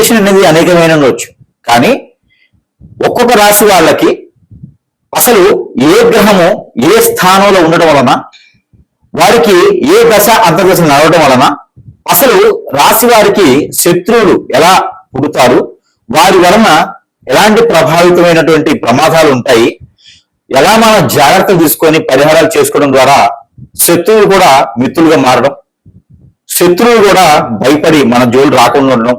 Relation అనేది అనేకమైన ఉండొచ్చు. కానీ ఒక్కొక్క రాశి వాళ్ళకి అసలు ఏ గ్రహము ఏ స్థానంలో ఉండడం వలన వారికి ఏ దశ అంతర్దశ నడవడం వలన అసలు రాశి వారికి శత్రువులు ఎలా పుడతారు వారి వలన ఎలాంటి ప్రభావితమైనటువంటి ప్రమాదాలు ఉంటాయి ఎలా మనం జాగ్రత్త తీసుకొని పరిహారాలు చేసుకోవడం ద్వారా శత్రువులు కూడా మిత్రులుగా మారడం శత్రువులు కూడా భయపడి మన జోలు రాకుండా ఉండడం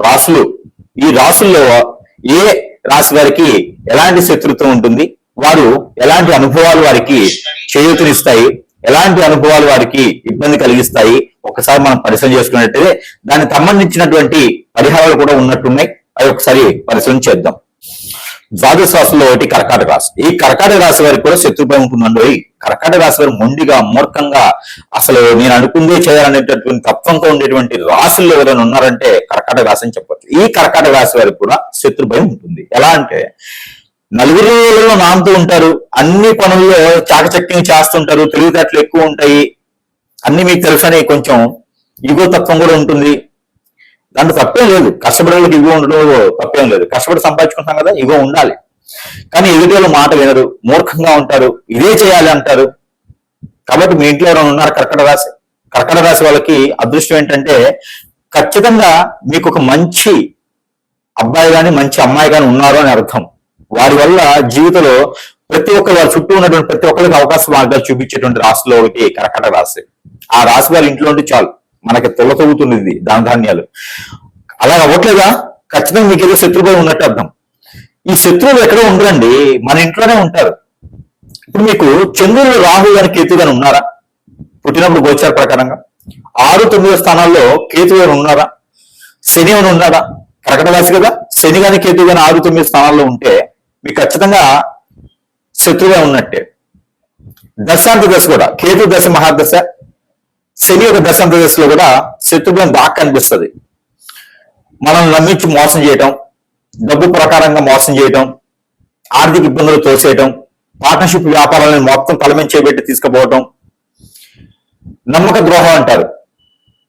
రాసులు. ఈ రాసుల్లో ఏ రాశి వారికి ఎలాంటి శత్రుత్వం ఉంటుంది? వారు ఎలాంటి అనుభవాలు వారికి చేయూతనిస్తాయి? ఎలాంటి అనుభవాలు వారికి ఇబ్బంది కలిగిస్తాయి? ఒకసారి మనం పరిశీలన చేసుకున్నట్టయితే దానికి సంబంధించినటువంటి పరిహారాలు కూడా ఉన్నట్టున్నాయి. అవి ఒకసారి పరిశీలన చేద్దాం. ద్వాదశ రాశుల్లో ఒకటి కర్కాటక రాశి. ఈ కర్కాటక రాశి వారికి కూడా శత్రుభయం ఉంటుందండి. కర్కాటక రాశి వారు మొండిగా మూర్ఖంగా అసలు నేను అనుకుందే చేయాలనేటటువంటి తత్వంతో ఉండేటువంటి రాశుల్లో ఎవరైనా ఉన్నారంటే కర్కాటక రాశి అని చెప్పొచ్చు. ఈ కర్కాటక రాశి వారికి కూడా శత్రుభయం ఉంటుంది. ఎలా అంటే నలుగురిలో నాంతూ ఉంటారు. అన్ని పనుల్లో చాకచక్యం చేస్తుంటారు. తెలివితేటలు ఎక్కువ ఉంటాయి. అన్ని మీకు తెలుసని కొంచెం ఇగో తత్వం కూడా ఉంటుంది. దాంట్లో తప్పేం లేదు. కష్టపడే వాళ్ళకి ఇగో ఉండడం తప్పేం లేదు. కష్టపడి సంపాదించుకుంటాం కదా ఇగో ఉండాలి. కానీ ఎదుటి మాట వినరు మూర్ఖంగా ఉంటారు ఇదే చేయాలి అంటారు. కాబట్టి మీ ఇంట్లో ఎవరైనా ఉన్నారు? కర్కట రాశి. కర్కట రాశి వాళ్ళకి అదృష్టం ఏంటంటే ఖచ్చితంగా మీకు ఒక మంచి అబ్బాయి కానీ మంచి అమ్మాయి కానీ ఉన్నారు అని అర్థం. వారి వల్ల జీవితంలో ప్రతి ఒక్క వారి చుట్టూ ఉన్నటువంటి ప్రతి ఒక్కరికి అవకాశ మార్గాలు చూపించేటువంటి రాశిలో ఒకటి కర్కట రాశి. ఆ రాశి వాళ్ళ ఇంట్లో ఉంటే చాలు. మనకి తొల తొగుతుంది దాన ధాన్యాలు అలా అవ్వట్లేదా? ఖచ్చితంగా మీకు ఏదో శత్రుభయం ఉన్నట్టు అర్థం. ఈ శత్రువులు ఎక్కడో ఉండరండి మన ఇంట్లోనే ఉంటారు. ఇప్పుడు మీకు చంద్రుడు రాహు గాని కేతు గాని ఉన్నారా? పుట్టినప్పుడు గోచార ప్రకారంగా. ఆరు తొమ్మిదో స్థానాల్లో కేతు గారు ఉన్నారా? శని అని ఉన్నారా? కర్కట రాశి కదా. శని గాని కేతు గాని ఆరు తొమ్మిది స్థానాల్లో ఉంటే మీకు ఖచ్చితంగా శత్రువుగా ఉన్నట్టే. దశాంత దశ కూడా. కేతు దశ మహాదశ శని యొక్క దశ దశలో కూడా శత్రుభయం బాగా కనిపిస్తుంది. మనం నమ్మించి మోసం చేయటం డబ్బు ప్రకారంగా మోసం చేయటం ఆర్థిక ఇబ్బందులు తోసేయటం పార్ట్నర్షిప్ వ్యాపారాలను మొత్తం తలమించేపెట్టి తీసుకుపోవటం నమ్మక ద్రోహం అంటారు.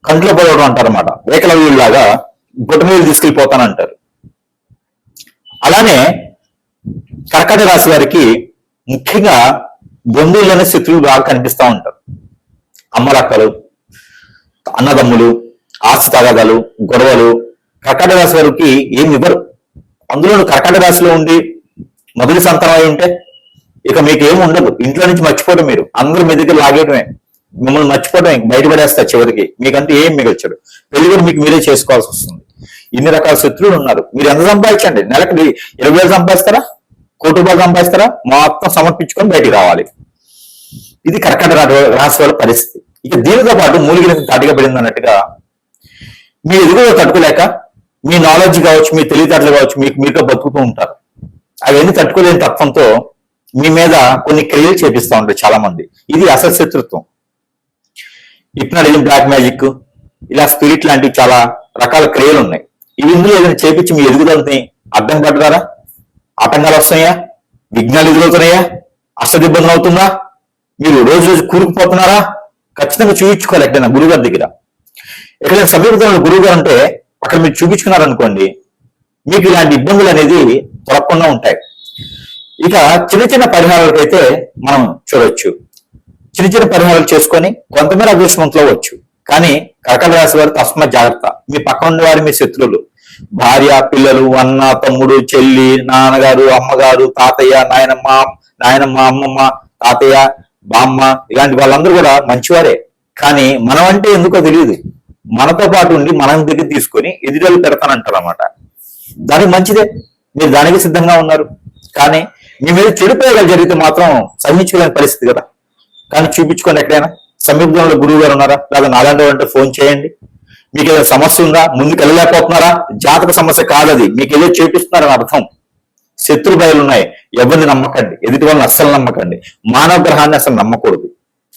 కంట్లో పడవడం అంటారు అనమాట ఏకలవ్యుల్లాగా గుట్ట తీసుకెళ్ళిపోతానంటారు. అలానే కర్కట రాశి వారికి ముఖ్యంగా బంధువులనే శత్రువులు బాగా కనిపిస్తూ ఉంటారు. అమ్మలక్కలు అన్నదమ్ములు ఆస్తి తగాదాలు గొడవలు కర్కాటక రాశి వారికి ఏమి ఇవ్వరు. అందులో కర్కాటక రాశిలో ఉండి మొదటి సంతానం అయి ఉంటే ఇక మీకు ఏమి ఉండదు. ఇంట్లో నుంచి మర్చిపోవడం మీరు. అందరూ మీ దగ్గర లాగేయడమే. మిమ్మల్ని మర్చిపోవడం బయటపడేస్తారు చివరికి. మీకంటే ఏం మిగల్చడు పెళ్ళి కూడా మీకు మీరే చేసుకోవాల్సి వస్తుంది. ఇన్ని రకాల శత్రువులు ఉన్నారు. మీరు ఎంత సంపాదించండి? నెలకి ఇరవై వేలు సంపాదిస్తారా? కోటి రూపాయలు సంపాదిస్తారా? మొత్తం సమర్పించుకొని బయటికి రావాలి. ఇది కర్కట రాశి వాళ్ళ పరిస్థితి. ఇక దీనితో పాటు మూలిగిన తడిగా పడింది అన్నట్టుగా మీ ఎదుగుదల తట్టుకోలేక మీ నాలెడ్జ్ కావచ్చు మీ తెలివితేటలు కావచ్చు మీకు మీరుగా బతుకుతూ ఉంటారు. అవన్నీ తట్టుకోలేని తత్వంతో మీ మీద కొన్ని క్రియలు చేపిస్తూ ఉంటారు చాలా మంది ఇది అసశత్రుత్వం హిప్నాటిజం బ్లాక్ మ్యాజిక్ ఇలా స్పిరిట్ లాంటివి చాలా రకాల క్రియలు ఉన్నాయి. ఇవి ఇందులో ఏదైనా చేపించి మీ ఎదుగుదలని అడ్డం పడతారా ఆటంకాలు వస్తున్నాయా? విఘ్నాలు ఎదురవుతున్నాయా? అష్టదిబ్బంది అవుతుందా? మీరు రోజు రోజు కూరుకుపోతున్నారా? ఖచ్చితంగా చూపించుకోవాలి ఎక్కడైనా గురుగారి దగ్గర. ఎక్కడైనా సమీపంలో గురువు గారు ఉంటే అక్కడ మీరు చూపించుకున్నారనుకోండి మీకు ఇలాంటి ఇబ్బందులు అనేది తొలగకుండా ఉంటాయి. ఇక చిన్న చిన్న పరిహారాలకైతే మనం చూడవచ్చు చిన్న చిన్న పరిహారాలు చేసుకొని కొంతమేర అదృష్టవంతులు అవ్వచ్చు. కానీ కర్కట రాశి వారు తస్మ జాగ్రత్త. మీ పక్కన ఉన్న మీ శత్రువులు. భార్య పిల్లలు అన్న తమ్ముడు చెల్లి నాన్నగారు అమ్మగారు తాతయ్య నాయనమ్మ నాయనమ్మ అమ్మమ్మ తాతయ్య బామ్మ ఇలాంటి వాళ్ళందరూ కూడా మంచివారే. కానీ మనం అంటే ఎందుకో తెలియదు. మనతో పాటు ఉండి మనం దగ్గర తీసుకొని ఎదురు పెడతానంటారు అనమాట దానికి మంచిదే. మీరు దానికి సిద్ధంగా ఉన్నారు. కానీ మీ మీద చెడు ప్రయోగాలు జరిగితే మాత్రం సహించుకోలేని పరిస్థితి కదా. కానీ చూపించుకోండి ఎక్కడైనా. సమీపంలో గురువు గారు ఉన్నారా? లేదా నాలాంటి అంటే ఫోన్ చేయండి. మీకు ఏదైనా సమస్య ఉందా? ముందుకు వెళ్ళలేకపోతున్నారా? జాతక సమస్య కాదది. మీకు ఏదో చేపిస్తున్నారని అర్థం. శత్రు భయాలు ఉన్నాయి. ఎవరిని నమ్మకండి. ఎదుటి వాళ్ళని అస్సలు నమ్మకండి. మానవ గ్రహాన్ని అసలు నమ్మకూడదు.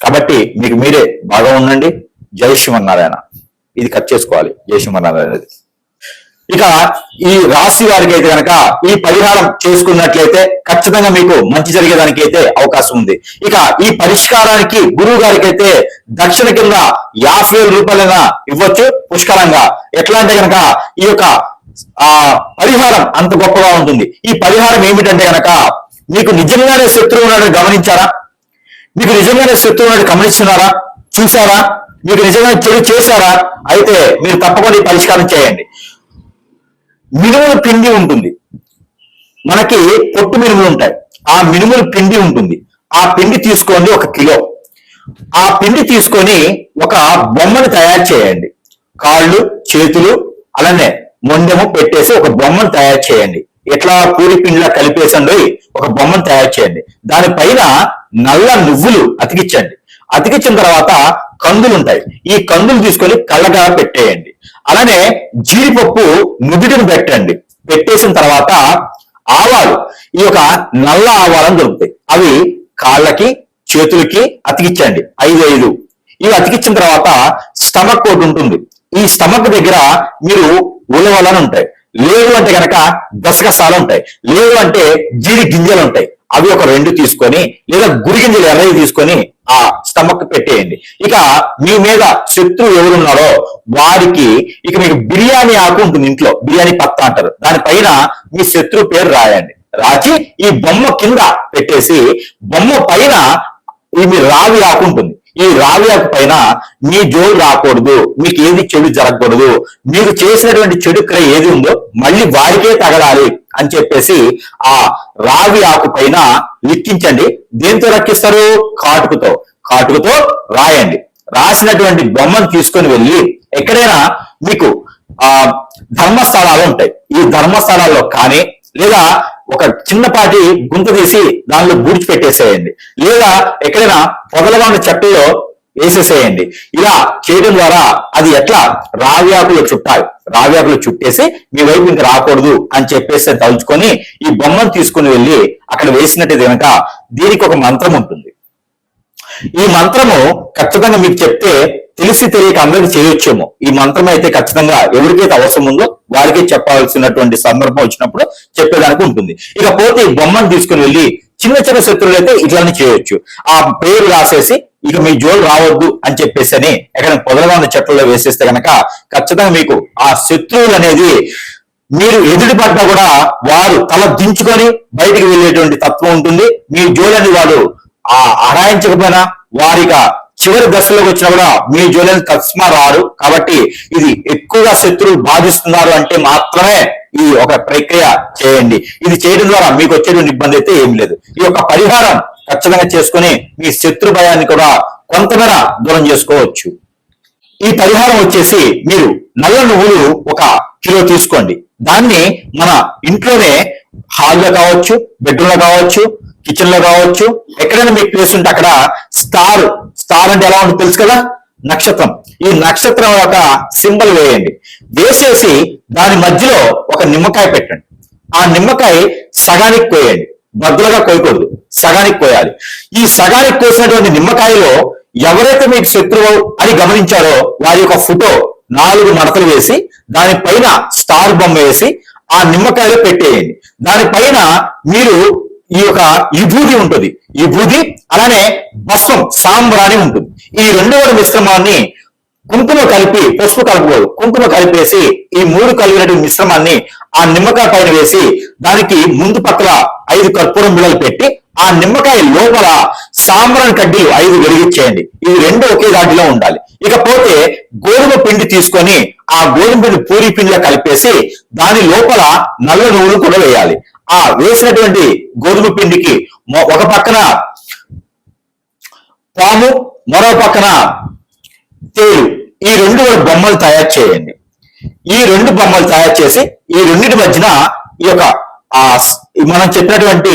కాబట్టి మీకు మీరే బాగా ఉండండి. జై శివన్నారాయణ ఇది కట్ చేసుకోవాలి. జై శివన్నారాయణ అనేది. ఇక ఈ రాశి వారికి అయితే కనుక ఈ పరిహారం చేసుకున్నట్లయితే ఖచ్చితంగా మీకు మంచి జరిగేదానికి అయితే అవకాశం ఉంది. ఇక ఈ పరిష్కారానికి గురువు గారికి అయితే దక్షిణ కింద యాభై వేల రూపాయలైనా ఇవ్వచ్చు పుష్కలంగా. ఎట్లా అంటే కనుక ఈ యొక్క ఆ పరిహారం అంత గొప్పగా ఉంటుంది. ఈ పరిహారం ఏమిటంటే కనుక మీకు నిజంగానే శత్రువు ఉన్నాడని గమనించారా? మీకు నిజంగానే శత్రువు ఉన్నాడు గమనిస్తున్నారా? చూసారా మీకు నిజంగా చెడు చేశారా? అయితే మీరు తప్పకుండా పరిష్కారం చేయండి. మినుముల పిండి ఉంటుంది. మనకి పొట్టు మినుములు ఉంటాయి. ఆ మినుముల పిండి ఉంటుంది. ఆ పిండి తీసుకోండి ఒక కిలో. ఆ పిండి తీసుకొని ఒక బొమ్మను తయారు చేయండి. కాళ్ళు చేతులు అలానే మొండెము పెట్టేసి ఒక బొమ్మను తయారు చేయండి. ఇట్లా పూరి పిండిలా కలిపేసండి ఒక బొమ్మను తయారు చేయండి. దానిపైన నల్ల నువ్వులు అతికించండి. అతికించిన తర్వాత కందులు ఉంటాయి ఈ కందులు తీసుకొని కళ్ళగా పెట్టేయండి. అలానే జీడిపప్పు నుదుటిని పెట్టండి. పెట్టేసిన తర్వాత ఆవాలు. ఈ యొక్క నల్ల ఆవాలను దొరుకుతాయి. అవి కాళ్ళకి చేతులకి అతికించండి. ఐదు ఐదు. ఇవి అతికించిన తర్వాత స్టమక్ ఒకటి ఉంటుంది. ఈ స్టమక్ దగ్గర మీరు ఉలవలని ఉంటాయి. లేవు అంటే కనుక గసగసాలు ఉంటాయి. లేవు అంటే జీడి గింజలు ఉంటాయి. అవి ఒక రెండు తీసుకొని లేదా గురి గింజలు ఎర్రవి తీసుకొని ఆ స్టమక్ పెట్టేయండి. ఇక మీ మీద శత్రువు ఎవరున్నారో వారికి ఇక మీకు బిర్యానీ ఆకు ఉంటుంది ఇంట్లో. బిర్యానీ పత్తా అంటారు. దానిపైన మీ శత్రువు పేరు రాయండి. రాచి ఈ బొమ్మ కింద పెట్టేసి బొమ్మ పైన ఈ రావి ఆకు ఉంటుంది. ఈ రావి ఆకు పైన మీ జోలు రాకూడదు మీకు ఏది చెడు జరగకూడదు మీకు చేసినటువంటి చెడు క్రియ ఏది ఉందో మళ్ళీ వారికే తగలాలి అని చెప్పేసి ఆ రావి ఆకు పైన లిక్కించండి. దేంతో రక్షిస్తారు కాటుకుతో. కాటుకుతో రాయండి. రాసినటువంటి బొమ్మను తీసుకొని వెళ్ళి ఎక్కడైనా మీకు ఆ ధర్మస్థలాలు ఉంటాయి. ఈ ధర్మస్థలాల్లో కానీ లేదా ఒక చిన్నపాటి గుంత తీసి దానిలో బూడ్చి పెట్టేసేయండి. లేదా ఎక్కడైనా పొదలుగా ఉన్న చెట్టులో వేసేసేయండి. ఇలా చేయడం ద్వారా అది ఎట్లా? రావ్యాకులు చుట్టాలి. రావ్యాకులు చుట్టేసి మీ వైపు ఇంకా రాకూడదు అని చెప్పేసి తలుచుకొని ఈ బొమ్మను తీసుకుని వెళ్ళి అక్కడ వేసినట్టు కనుక దీనికి ఒక మంత్రం ఉంటుంది. ఈ మంత్రము ఖచ్చితంగా మీకు చెప్తే తెలిసి తెలియక అందరికి చేయొచ్చేమో. ఈ మంత్రం అయితే ఖచ్చితంగా ఎవరికైతే అవసరం ఉందో వారికి చెప్పాల్సినటువంటి సందర్భం వచ్చినప్పుడు చెప్పేదానికి ఉంటుంది. ఇక పోతే ఈ బొమ్మను తీసుకుని వెళ్ళి చిన్న చిన్న శత్రువులు అయితే ఇట్లానే చేయొచ్చు. ఆ పేరు రాసేసి ఇక మీ జోలు రావద్దు అని చెప్పేసి అని ఎక్కడ పొదలుగా ఉన్న చెట్లలో వేసేస్తే కనుక ఖచ్చితంగా మీకు ఆ శత్రువులు అనేది మీరు ఎదుటి పడ్డా కూడా వారు తల దించుకొని బయటికి వెళ్ళేటువంటి తత్వం ఉంటుంది. మీ జోలని వాడు ఆ అరాయించకపోయినా వారిగా చివరి దశలోకి వచ్చినా కూడా మీ జోలిని తస్మా రారు కాబట్టి ఇది ఎక్కువగా శత్రువులు బాధిస్తున్నారు అంటే మాత్రమే ఈ ఒక ప్రక్రియ చేయండి. ఇది చేయడం ద్వారా మీకు వచ్చేటువంటి ఇబ్బంది అయితే ఏం లేదు. ఈ యొక్క పరిహారం ఖచ్చితంగా చేసుకుని మీ శత్రు భయాన్ని కూడా కొంతమేర దూరం చేసుకోవచ్చు. ఈ పరిహారం వచ్చేసి మీరు నల్ల నువ్వులు ఒక కిలో తీసుకోండి. దాన్ని మన ఇంట్లోనే హాల్లో కావచ్చు బెడ్రూమ్లో కావచ్చు కిచెన్లో కావచ్చు ఎక్కడైనా మీకు ప్లేస్ ఉంటే అక్కడ స్టార్ స్టార్ అంటే ఎలా ఉంటుంది తెలుసు కదా? నక్షత్రం. ఈ నక్షత్రం ఒక సింబల్ వేయండి. వేసేసి దాని మధ్యలో ఒక నిమ్మకాయ పెట్టండి. ఆ నిమ్మకాయ సగానికి కోయండి. బద్దులుగా కోయకూడదు. సగానికి కోయాలి. ఈ సగానికి కోసినటువంటి నిమ్మకాయలో ఎవరైతే మీకు శత్రువు అని గమనించారో వారి యొక్క ఫోటో నాలుగు మడతలు వేసి దానిపైన స్టార్ బొమ్మ వేసి ఆ నిమ్మకాయలో పెట్టేయండి. దానిపైన మీరు ఈ యొక్క విభూతి ఉంటుంది. విభూతి అలానే భస్వం సాంబ్రాణి ఉంటుంది. ఈ రెండవ మిశ్రమాన్ని కుంకుమ కలిపి పసుపు కలపకూడదు కుంకుమ కలిపేసి ఈ మూడు కలిగినటువంటి మిశ్రమాన్ని ఆ నిమ్మకాయ పైన వేసి దానికి ముందు పక్కల ఐదు కర్పూరం బిళ్ళలు పెట్టి ఆ నిమ్మకాయ లోపల సాంబ్రాన్ కడ్డీలు ఐదు వెలిగించేయండి. ఇవి రెండు ఒకే దాటిలో ఉండాలి. ఇకపోతే గోధుమ పిండి తీసుకొని ఆ గోధుమ పిండి పూరి పిండిలో కలిపేసి దాని లోపల నల్ల నువ్వులు కూడా వేయాలి. ఆ వేసినటువంటి గోధుమ పిండికి ఒక పక్కన పాము మరో పక్కన తేలు ఈ రెండు బొమ్మలు తయారు చేయండి. ఈ రెండు బొమ్మలు తయారు చేసి ఈ రెండింటి మధ్యన ఈ యొక్క ఆ మనం చెప్పినటువంటి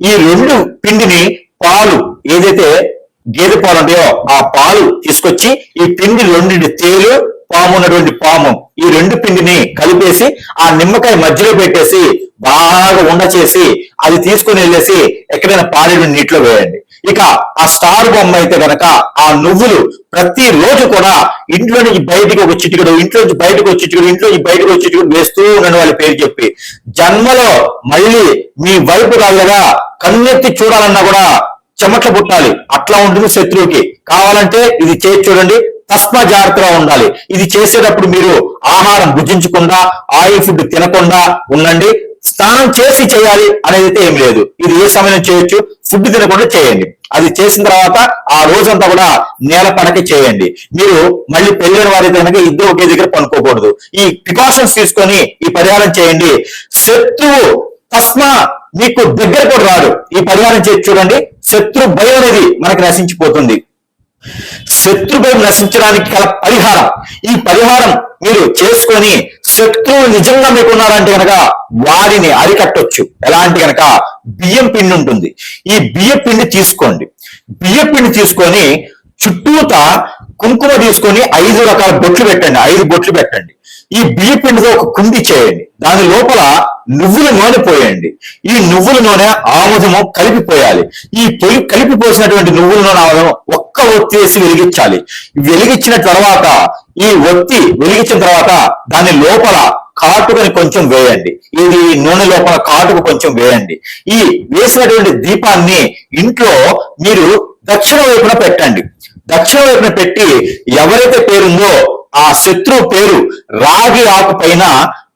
ఈ రెండు పిండిని పాలు ఏదైతే గేదె పాలు ఉంటాయో ఆ పాలు తీసుకొచ్చి ఈ పిండి రెండింటి తేలు పాము ఉన్నటువంటి పాము ఈ రెండు పిండిని కలిపేసి ఆ నిమ్మకాయ మధ్యలో పెట్టేసి బాగా ఉండ చేసి అది తీసుకుని వెళ్ళేసి ఎక్కడైనా పాడేడు నీటిలో వేయండి. ఇక ఆ స్టార్ బొమ్మ అయితే గనక ఆ నువ్వులు ప్రతి రోజు కూడా ఇంట్లో నుంచి బయటికి ఒక చిటికడు ఇంట్లో నుంచి బయటకు వచ్చి చిటికడు ఇంట్లో నుంచి బయటకు వచ్చి చిటికడు వేస్తూ ఉన్నాను వాళ్ళ పేరు చెప్పి జన్మలో మళ్ళీ మీ వైపు రాలేదా కన్నెత్తి చూడాలన్నా కూడా చెమట్లు పుట్టాలి. అట్లా ఉంటుంది శత్రువుకి. కావాలంటే ఇది చేసి చూడండి తస్మా జాగ్రత్తగా ఉండాలి. ఇది చేసేటప్పుడు మీరు ఆహారం భుజించకుండా ఆయిల్ ఫుడ్ తినకుండా ఉండండి. స్నానం చేసి చేయాలి అనేది ఏం లేదు. ఇది ఏ సమయం చేయొచ్చు? ఫుడ్ తినకుండా చేయండి. అది చేసిన తర్వాత ఆ రోజంతా కూడా నేల పడక చేయండి. మీరు మళ్ళీ పెళ్ళిన వారి కనుక ఇద్దరు ఒకే దగ్గర పనుకోకూడదు. ఈ ప్రికాషన్స్ తీసుకొని ఈ పరిహారం చేయండి. శత్రువు తస్మా మీకు దగ్గర కూడా రాడు ఈ పరిహారం చేసి చూడండి. శత్రు భయం అనేది మనకి నశించిపోతుంది. శత్రుభయం నశించడానికి గల పరిహారం. ఈ పరిహారం మీరు చేసుకొని శత్రువు నిజంగా మీకు ఉన్నారంటే కనుక వారిని అరికట్టొచ్చు. ఎలా అంటే కనుక బియ్యం పిండి ఉంటుంది. ఈ బియ్యం పిండి తీసుకోండి. బియ్యం పిండి తీసుకొని చుట్టూత కుంకుమ తీసుకొని ఐదు రకాల బొట్లు పెట్టండి. ఐదు బొట్లు పెట్టండి. ఈ బియ్య పిండితో ఒక కుండి చేయండి. దాని లోపల నువ్వుల నూనె పోయండి. ఈ నువ్వుల నూనె ఆముదము కలిపిపోయాలి. ఈ పొయ్యి కలిపిపోసినటువంటి నువ్వుల నూనె ఆముదం ఒక్క ఒత్తి వేసి వెలిగించాలి. వెలిగించిన తర్వాత ఈ ఒత్తి వెలిగించిన తర్వాత దాని లోపల కాటుకని కొంచెం వేయండి. ఇది నూనె లోపల కాటుకు కొంచెం వేయండి. ఈ వేసినటువంటి దీపాన్ని ఇంట్లో మీరు దక్షిణ వైపున పెట్టండి. దక్షిణ వైపున పెట్టి ఎవరైతే పేరుందో ఆ శత్రువు పేరు రాగి ఆకు పైన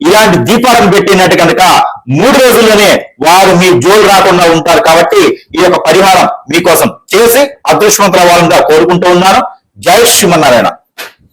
ఇలాంటి దీపాలను పెట్టినట్టు కనుక మూడు రోజుల్లోనే వారు మీ జోలు రాకుండా ఉంటారు కాబట్టి ఈ యొక్క పరిహారం మీకోసం చేసి అదృష్టవంతుల వారంగా కోరుకుంటూ ఉన్నాను. జై శ్రీమన్నారాయణ.